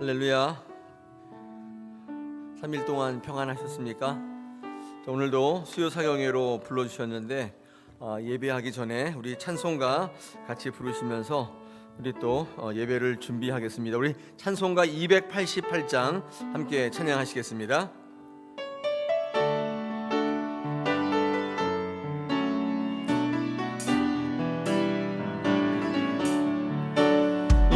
할렐루야. 3일 동안 평안하셨습니까? 자, 오늘도 수요 사경회로 불러주셨는데 아, 예배하기 전에 우리 찬송가 같이 부르시면서 우리 또 어, 예배를 준비하겠습니다. 우리 찬송가 288장 함께 찬양하시겠습니다.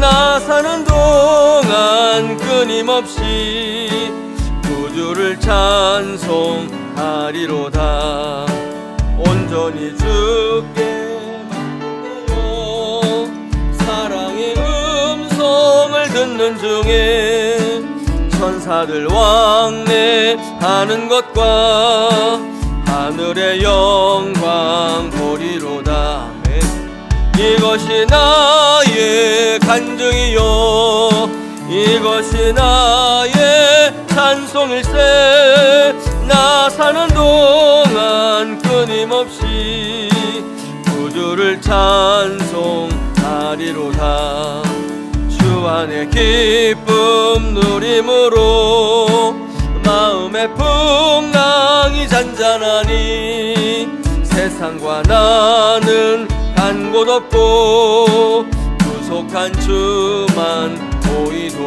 나 사는 동안 끊임없이 구주를 찬송하리로다. 온전히 주께 맡겨요. 사랑의 음성을 듣는 중에 천사들 왕래하는 것과 하늘의 영광 보리로다. 이것이 나 이것이 나의 찬송일세. 나 사는 동안 끊임없이 구주를 찬송하리로다. 주 안에 기쁨 누림으로 마음의 풍랑이 잔잔하니 세상과 나는 간 곳 없고 구속한 주만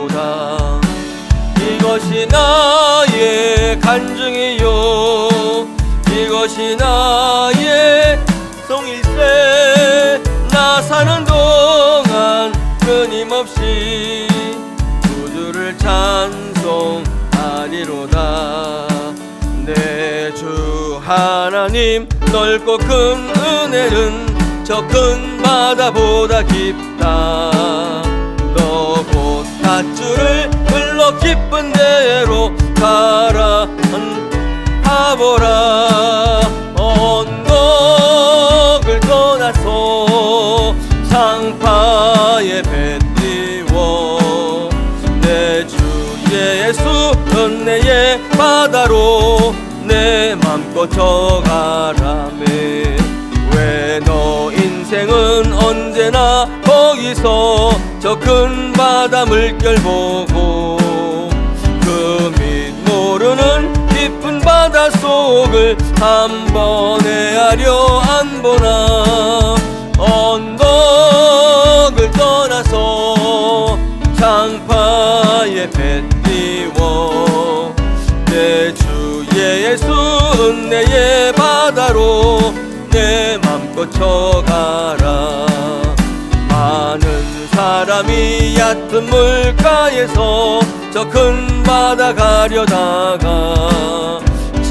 보이도다. 이것이 나의 간증이요. 이것이 나의 송일세. 나 사는 동안 끊임없이 구주를 찬송하리로다. 내 주 하나님 넓고 큰 은혜는 저 큰 바다보다 깊다 깊은 데로 가라 가보라. 언덕을 떠나서 상파에 배 띄워. 내주 예수 은혜의 바다로 내 맘껏 저가라매. 왜 너 인생은 언제나 거기서 저 큰 바다 물결 보고 그밑 모르는 깊은 바다 속을 한 번에 하려 안 보나 언덕을 떠나서 장파에 배 띄워. 내 주 예수 은혜의 바다로 내 맘껏 쳐가라. 많은 사람이 얕은 물가에서 저 큰 바다 가려다가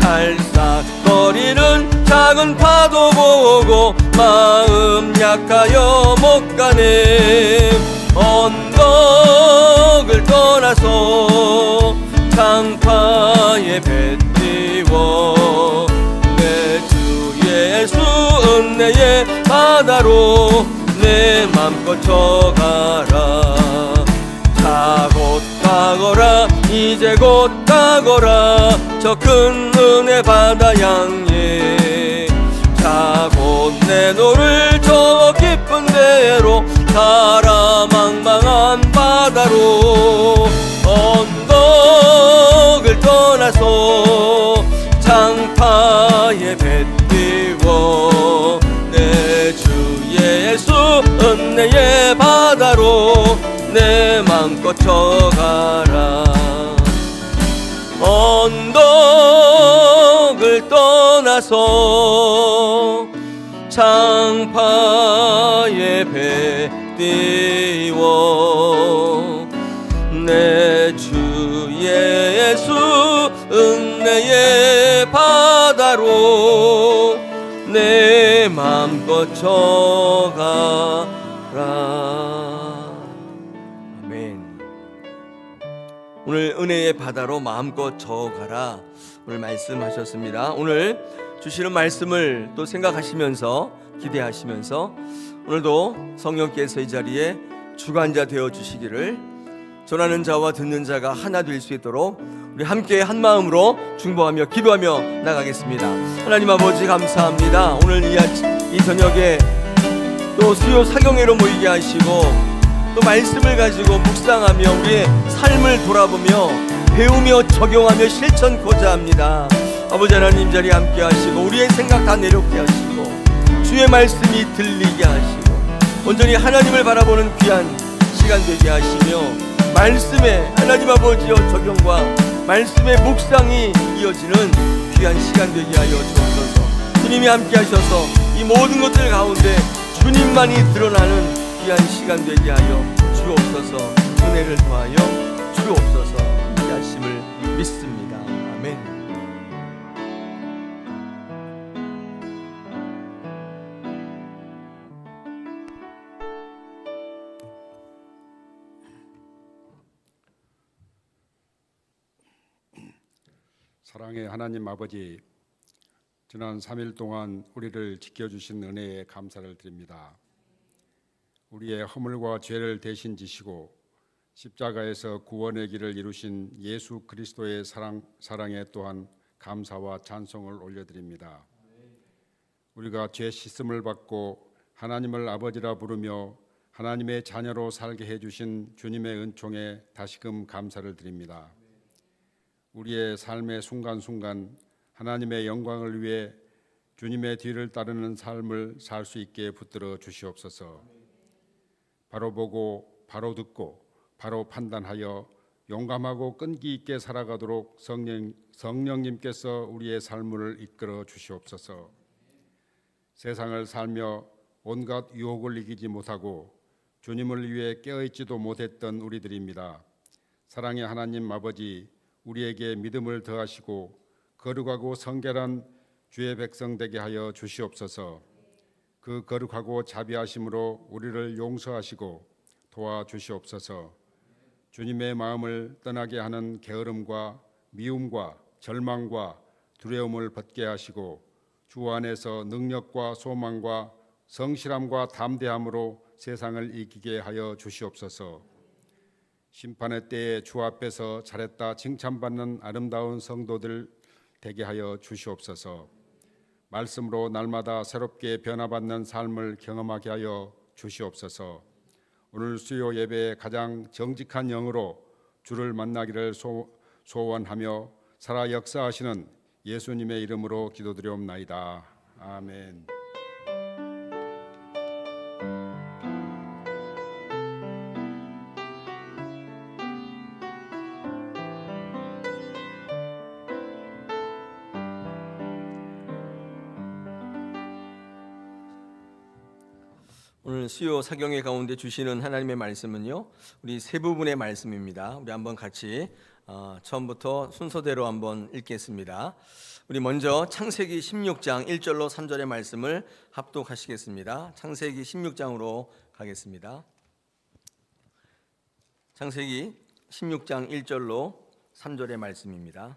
찰싹거리는 작은 파도 보고 마음 약하여 못 가네. 언덕을 떠나서 장파에 배 띄워 내 주 예수 은혜의 바다로 내 맘껏 쳐가라. 자곧 가거라. 이제 곧 가거라. 저 큰 은혜 바다 양에 자곧 내 노를 저 깊은 데로 가라 내 맘껏 쳐가라 아멘 오늘 은혜의 바다로 마음껏 저어가라 오늘 말씀하셨습니다. 오늘 주시는 말씀을 또 생각하시면서 기대하시면서 오늘도 성령께서 이 자리에 주관자 되어 주시기를 전하는 자와 듣는 자가 하나 될 수 있도록 우리 함께 한 마음으로 중보하며 기도하며 나가겠습니다. 하나님 아버지 감사합니다. 오늘 이, 아침, 이 저녁에 또 수요 사경회로 모이게 하시고 또 말씀을 가지고 묵상하며 우리의 삶을 돌아보며 배우며 적용하며 실천코자 합니다. 아버지 하나님 자리 함께 하시고 우리의 생각 다 내려오게 하시고 주의 말씀이 들리게 하시고 온전히 하나님을 바라보는 귀한 시간 되게 하시며 말씀에 하나님 아버지여 적용과 말씀의 묵상이 이어지는 귀한 시간 되게 하여 주옵소서 주님이 함께 하셔서 이 모든 것들 가운데 주님만이 드러나는 귀한 시간 되게 하여 주옵소서 은혜를 더하여 주옵소서 이 하심을 믿습니다. 아멘. 사랑의 하나님 아버지, 지난 3일 동안 우리를 지켜주신 은혜에 감사를 드립니다. 우리의 허물과 죄를 대신 지시고 십자가에서 구원의 길을 이루신 예수 그리스도의 사랑, 사랑에 또한 감사와 찬송을 올려드립니다. 우리가 죄 씻음을 받고 하나님을 아버지라 부르며 하나님의 자녀로 살게 해주신 주님의 은총에 다시금 감사를 드립니다. 우리의 삶의 순간순간 하나님의 영광을 위해 주님의 뒤를 따르는 삶을 살 수 있게 붙들어 주시옵소서. 바로 보고 바로 듣고 바로 판단하여 용감하고 끈기 있게 살아가도록 성령 성령님께서 우리의 삶을 이끌어 주시옵소서. 세상을 살며 온갖 유혹을 이기지 못하고 주님을 위해 깨어있지도 못했던 우리들입니다. 사랑의 하나님 아버지 우리에게 믿음을 더하시고 거룩하고 성결한 주의 백성 되게 하여 주시옵소서. 그 거룩하고 자비하심으로 우리를 용서하시고 도와 주시옵소서. 주님의 마음을 떠나게 하는 게으름과 미움과 절망과 두려움을 벗게 하시고 주 안에서 능력과 소망과 성실함과 담대함으로 세상을 이기게 하여 주시옵소서. 심판의 때에 주 앞에서 잘했다 칭찬받는 아름다운 성도들 되게 하여 주시옵소서. 말씀으로 날마다 새롭게 변화받는 삶을 경험하게 하여 주시옵소서. 오늘 수요 예배에 가장 정직한 영으로 주를 만나기를 소, 소원하며 살아 역사하시는 예수님의 이름으로 기도드리옵나이다. 아멘. 수요 사경의 가운데 주시는 하나님의 말씀은요 우리 세 부분의 말씀입니다. 우리 한번 같이 어, 처음부터 순서대로 한번 읽겠습니다. 우리 먼저 창세기 16장 1절로 3절의 말씀을 합독하시겠습니다. 창세기 16장으로 가겠습니다. 창세기 16장 1절로 3절의 말씀입니다.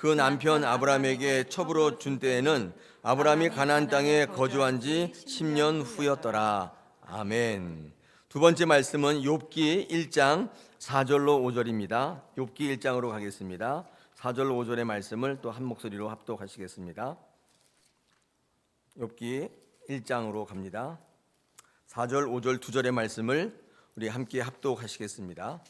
그 남편 아브라함에게 첩으로 준 때에는 아브라함이 가나안 땅에 거주한 지 10년 후였더라. 아멘. 두 번째 말씀은 욥기 1장 4절로 5절입니다. 욥기 1장으로 가겠습니다. 4절로 5절의 말씀을 또 한 목소리로 합독하시겠습니다. 욥기 1장으로 갑니다. 4절, 5절, 2절의 말씀을 우리 함께 합독하시겠습니다.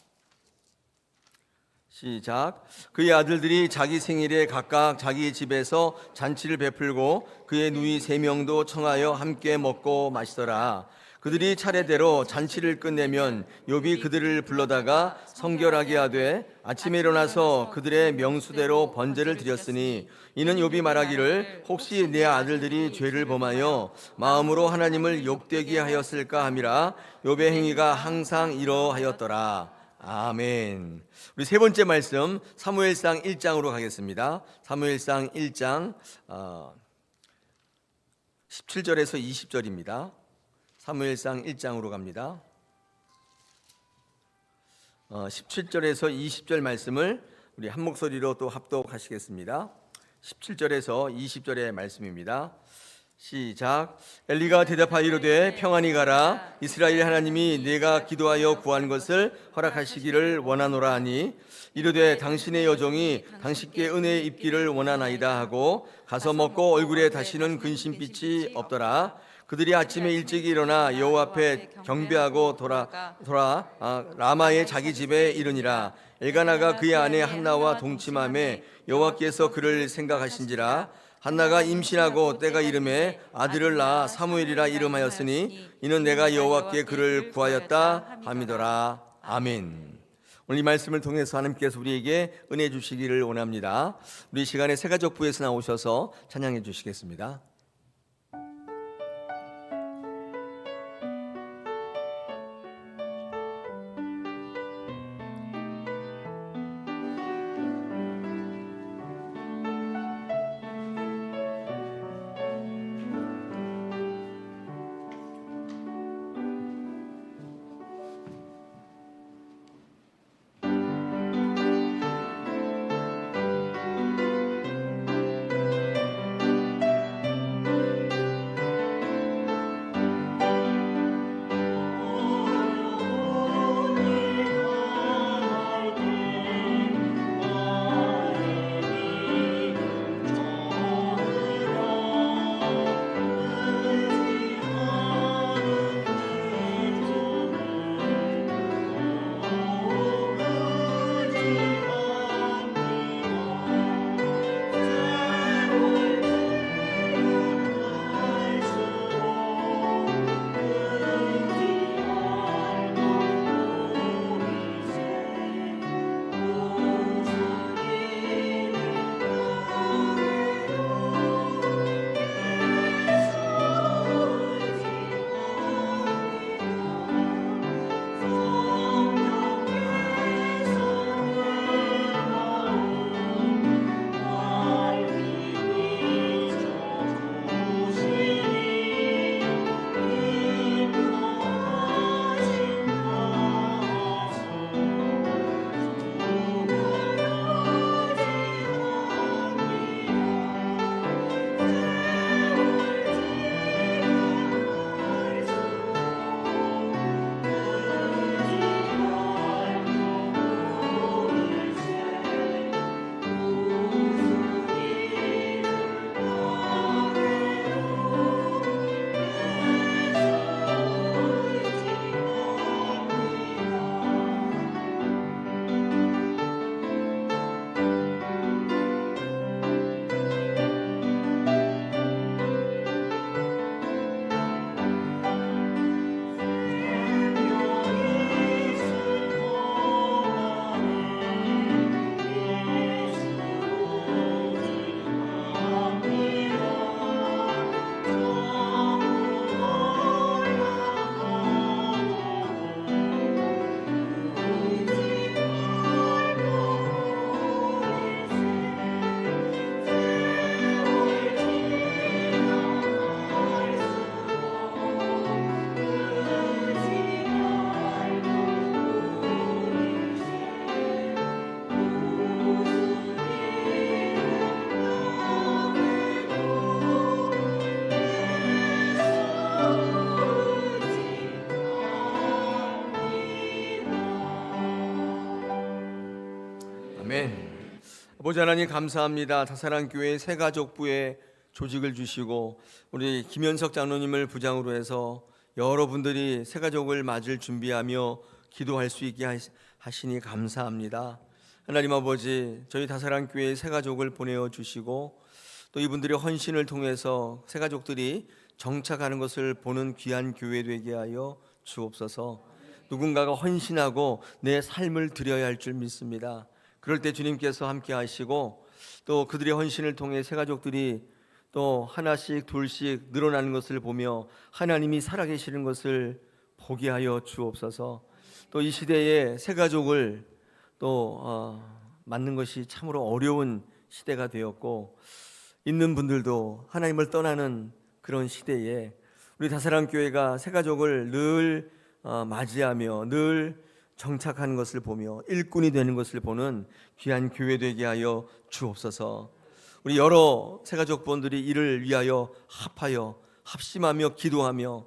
시작. 그의 아들들이 자기 생일에 각각 자기 집에서 잔치를 베풀고 그의 누이 세 명도 청하여 함께 먹고 마시더라. 그들이 차례대로 잔치를 끝내면 욥이 그들을 불러다가 성결하게 하되 아침에 일어나서 그들의 명수대로 번제를 드렸으니 이는 욥이 말하기를 혹시 내 아들들이 죄를 범하여 마음으로 하나님을 욕되게 하였을까 함이라 욥의 행위가 항상 이러하였더라 아멘. 우리 세 번째 말씀 사무엘상 1장으로 가겠습니다. 사무엘상 1장 어, 17절에서 20절입니다. 사무엘상 1장으로 갑니다. 어, 17절에서 20절 말씀을 우리 한 목소리로 또 합독하시겠습니다. 17절에서 20절의 말씀입니다. 시작. 엘리가 대답하이로되 평안히 가라. 이스라엘 하나님이 내가 기도하여 구한 것을 허락하시기를 원하노라 하니 이르되 당신의 여종이 당신께 은혜 입기를 원하나이다 하고 가서 먹고 얼굴에 다시는 근심빛이 없더라. 그들이 아침에 일찍 일어나 여호와 앞에 경배하고 돌아 돌아 아, 라마의 자기 집에 이르니라. 엘가나가 그의 아내 한나와 동침함에 여호와께서 그를 생각하신지라. 한나가 임신하고 때가 이름에 아들을 낳아 사무엘이라 이름하였으니 이는 내가 여호와께 그를 구하였다 함이더라. 아멘. 오늘 이 말씀을 통해서 하나님께서 우리에게 은혜 주시기를 원합니다. 우리 이 시간에 세가족부에서 나오셔서 찬양해 주시겠습니다. 아버지 하나님 감사합니다. 다사랑 교회 새가족부에 조직을 주시고 우리 김현석 장로님을 부장으로 해서 여러분들이 새가족을 맞을 준비하며 기도할 수 있게 하시- 하시니 감사합니다. 하나님 아버지 저희 다사랑 교회 새가족을 보내어 주시고 또 이분들의 헌신을 통해서 새가족들이 정착하는 것을 보는 귀한 교회 되게 하여 주옵소서. 누군가가 헌신하고 내 삶을 드려야 할 줄 믿습니다. 그럴 때 주님께서 함께 하시고 또 그들의 헌신을 통해 새 가족들이 또 하나씩 둘씩 늘어나는 것을 보며 하나님이 살아계시는 것을 보게 하여 주옵소서. 또 이 시대에 새 가족을 또 어, 맞는 것이 참으로 어려운 시대가 되었고 있는 분들도 하나님을 떠나는 그런 시대에 우리 다사랑 교회가 새 가족을 늘 어, 맞이하며 늘 정착하는 것을 보며 일꾼이 되는 것을 보는 귀한 교회 되게 하여 주옵소서. 우리 여러 새가족분들이 이를 위하여 합하여 합심하며 기도하며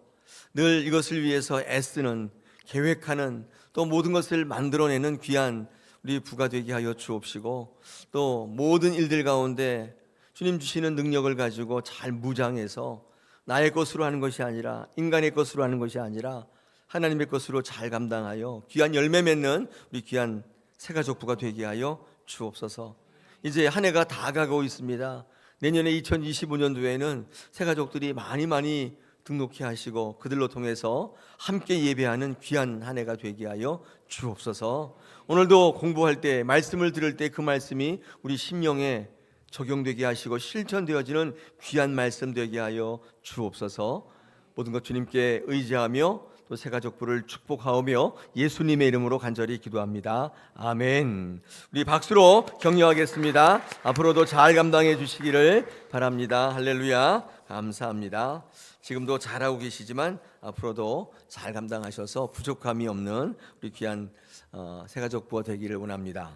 늘 이것을 위해서 애쓰는 계획하는 또 모든 것을 만들어내는 귀한 우리 부가 되게 하여 주옵시고 또 모든 일들 가운데 주님 주시는 능력을 가지고 잘 무장해서 나의 것으로 하는 것이 아니라 인간의 것으로 하는 것이 아니라 하나님의 것으로 잘 감당하여 귀한 열매 맺는 우리 귀한 새가족부가 되게 하여 주옵소서. 이제 한 해가 다 가고 있습니다. 내년에 2025년도에는 새가족들이 많이 많이 등록해 하시고 그들로 통해서 함께 예배하는 귀한 한 해가 되게 하여 주옵소서. 오늘도 공부할 때 말씀을 들을 때 그 말씀이 우리 심령에 적용되게 하시고 실천되어지는 귀한 말씀 되게 하여 주옵소서. 모든 것 주님께 의지하며 또 새가족부를 축복하오며 예수님의 이름으로 간절히 기도합니다. 아멘. 우리 박수로 격려하겠습니다. 앞으로도 잘 감당해 주시기를 바랍니다. 할렐루야. 감사합니다. 지금도 잘하고 계시지만 앞으로도 잘 감당하셔서 부족함이 없는 우리 귀한 어, 새가족부가 되기를 원합니다.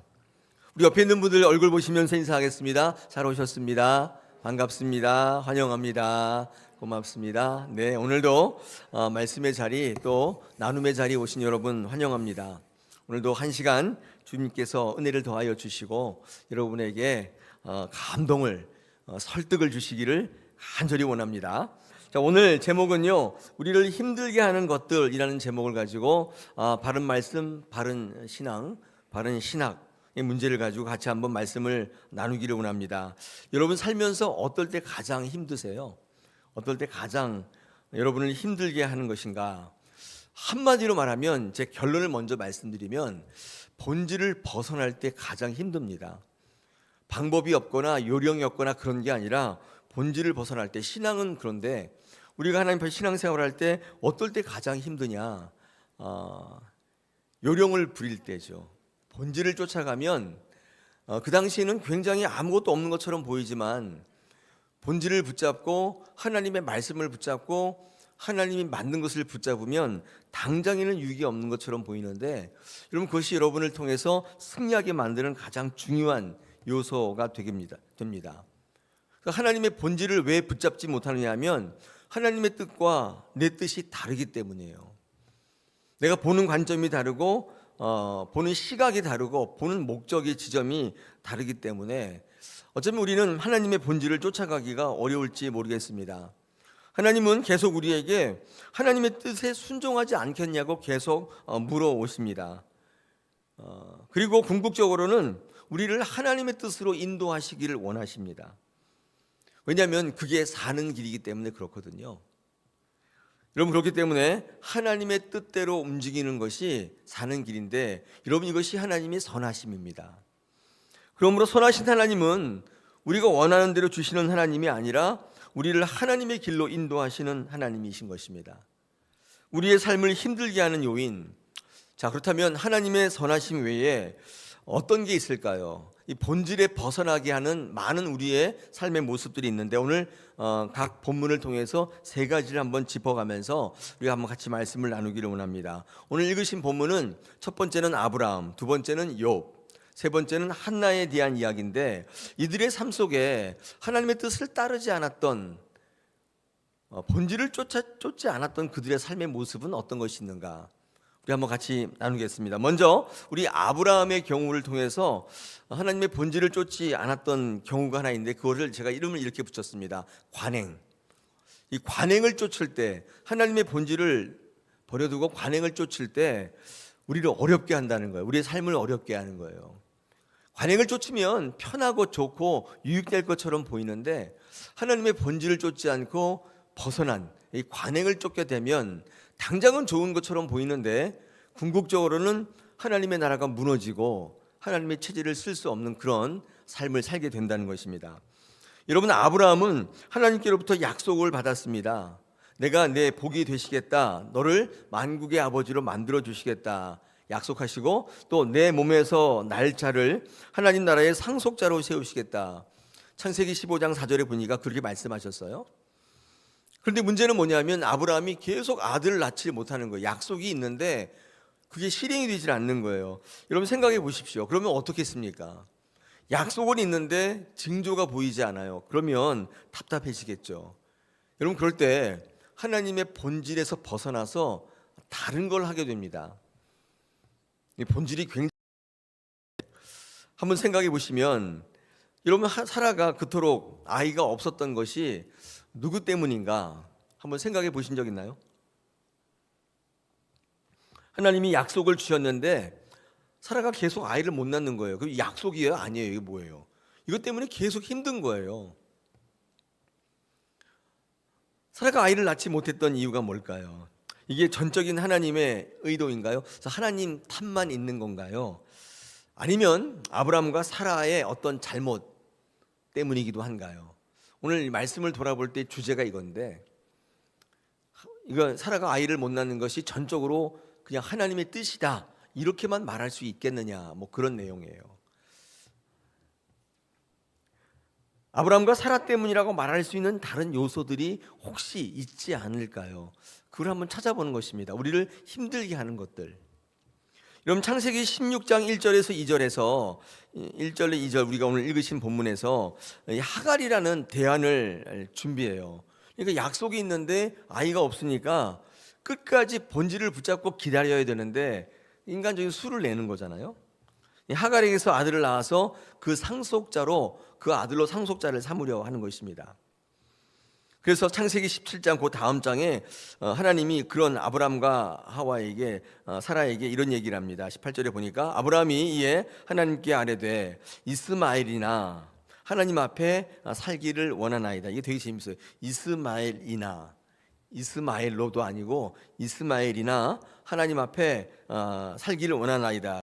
우리 옆에 있는 분들 얼굴 보시면서 인사하겠습니다. 잘 오셨습니다. 반갑습니다. 환영합니다. 고맙습니다. 네, 오늘도 어, 말씀의 자리 또 나눔의 자리 오신 여러분 환영합니다. 오늘도 한 시간 주님께서 은혜를 더하여 주시고 여러분에게 어, 감동을 어, 설득을 주시기를 간절히 원합니다. 자, 오늘 제목은요, 우리를 힘들게 하는 것들이라는 제목을 가지고 아, 바른 말씀, 바른 신앙, 바른 신학의 문제를 가지고 같이 한번 말씀을 나누기를 원합니다. 여러분 살면서 어떨 때 가장 힘드세요? 어떨 때 가장 여러분을 힘들게 하는 것인가? 한마디로 말하면 제 결론을 먼저 말씀드리면 본질을 벗어날 때 가장 힘듭니다. 방법이 없거나 요령이 없거나 그런 게 아니라 본질을 벗어날 때 신앙은 그런데 우리가 하나님 앞에 신앙생활을 할때 어떨 때 가장 힘드냐? 어, 요령을 부릴 때죠. 본질을 쫓아가면 어, 그 당시에는 굉장히 아무것도 없는 것처럼 보이지만 본질을 붙잡고 하나님의 말씀을 붙잡고 하나님이 만든 것을 붙잡으면 당장에는 유익이 없는 것처럼 보이는데 여러분 그것이 여러분을 통해서 승리하게 만드는 가장 중요한 요소가 되겠습니다. 됩니다. 그러니까 하나님의 본질을 왜 붙잡지 못하느냐 하면 하나님의 뜻과 내 뜻이 다르기 때문이에요. 내가 보는 관점이 다르고 어, 보는 시각이 다르고 보는 목적의 지점이 다르기 때문에 어쩌면 우리는 하나님의 본질을 쫓아가기가 어려울지 모르겠습니다. 하나님은 계속 우리에게 하나님의 뜻에 순종하지 않겠냐고 계속 어, 물어오십니다. 어, 그리고 궁극적으로는 우리를 하나님의 뜻으로 인도하시기를 원하십니다. 왜냐하면 그게 사는 길이기 때문에 그렇거든요. 여러분 그렇기 때문에 하나님의 뜻대로 움직이는 것이 사는 길인데 여러분 이것이 하나님의 선하심입니다. 그러므로 선하신 하나님은 우리가 원하는 대로 주시는 하나님이 아니라 우리를 하나님의 길로 인도하시는 하나님이신 것입니다. 우리의 삶을 힘들게 하는 요인. 자, 그렇다면 하나님의 선하심 외에 어떤 게 있을까요? 이 본질에 벗어나게 하는 많은 우리의 삶의 모습들이 있는데 오늘 어, 각 본문을 통해서 세 가지를 한번 짚어가면서 우리가 한번 같이 말씀을 나누기를 원합니다. 오늘 읽으신 본문은 첫 번째는 아브라함, 두 번째는 욥, 세 번째는 한나에 대한 이야기인데 이들의 삶 속에 하나님의 뜻을 따르지 않았던 어, 본질을 쫓아 쫓지 않았던 그들의 삶의 모습은 어떤 것이 있는가? 우리 한번 같이 나누겠습니다. 먼저 우리 아브라함의 경우를 통해서 하나님의 본질을 쫓지 않았던 경우가 하나 있는데 그거를 제가 이름을 이렇게 붙였습니다. 관행. 이 관행을 쫓을 때 하나님의 본질을 버려두고 관행을 쫓을 때 우리를 어렵게 한다는 거예요. 우리의 삶을 어렵게 하는 거예요. 관행을 쫓으면 편하고 좋고 유익될 것처럼 보이는데 하나님의 본질을 쫓지 않고 벗어난 이 관행을 쫓게 되면 당장은 좋은 것처럼 보이는데 궁극적으로는 하나님의 나라가 무너지고 하나님의 체질을 쓸 수 없는 그런 삶을 살게 된다는 것입니다. 여러분 아브라함은 하나님께로부터 약속을 받았습니다. 내가 내 복이 되시겠다. 너를 만국의 아버지로 만들어 주시겠다. 약속하시고 또 내 몸에서 날짜를 하나님 나라의 상속자로 세우시겠다. 창세기 15장 4절에 보니까 그렇게 말씀하셨어요. 그런데 문제는 뭐냐면 아브라함이 계속 아들을 낳지 못하는 거예요. 약속이 있는데 그게 실행이 되질 않는 거예요. 여러분 생각해 보십시오. 그러면 어떻겠습니까? 약속은 있는데 징조가 보이지 않아요. 그러면 답답해지겠죠. 여러분 그럴 때 하나님의 본질에서 벗어나서 다른 걸 하게 됩니다. 이 본질이 굉장히 한번 생각해 보시면 여러분 하- 사라가 그토록 아이가 없었던 것이 누구 때문인가 한번 생각해 보신 적 있나요? 하나님이 약속을 주셨는데 사라가 계속 아이를 못 낳는 거예요. 그 약속이에요? 아니에요? 이게 뭐예요? 이것 때문에 계속 힘든 거예요. 사라가 아이를 낳지 못했던 이유가 뭘까요? 이게 전적인 하나님의 의도인가요? 하나님 탓만 있는 건가요? 아니면 아브라함과 사라의 어떤 잘못 때문이기도 한가요? 오늘 이 말씀을 돌아볼 때 주제가 이건데 이건 사라가 아이를 못 낳는 것이 전적으로 그냥 하나님의 뜻이다 이렇게만 말할 수 있겠느냐 뭐 그런 내용이에요. 아브라함과 사라 때문이라고 말할 수 있는 다른 요소들이 혹시 있지 않을까요? 그걸 한번 찾아보는 것입니다. 우리를 힘들게 하는 것들. 여러분 창세기 16장 1절에서 2절에서 1절에 2절 우리가 오늘 읽으신 본문에서 이 하갈이라는 대안을 준비해요. 그러니까 약속이 있는데 아이가 없으니까 끝까지 본질을 붙잡고 기다려야 되는데 인간적인 수를 내는 거잖아요. 이 하갈에게서 아들을 낳아서 그 상속자로 그 아들로 상속자를 삼으려 하는 것입니다. 그래서 창세기 17장 그 다음 장에 어, 하나님이 그런 아브람과 하와에게 어, 사라에게 이런 얘기를 합니다. 18절에 보니까 아브람이 이에 하나님께 아뢰되 이스마엘이나 하나님 앞에 어, 살기를 원하나이다. 이게 되게 재밌어요. 이스마엘이나 이스마엘로도 아니고 이스마엘이나 하나님 앞에 어, 살기를 원하나이다.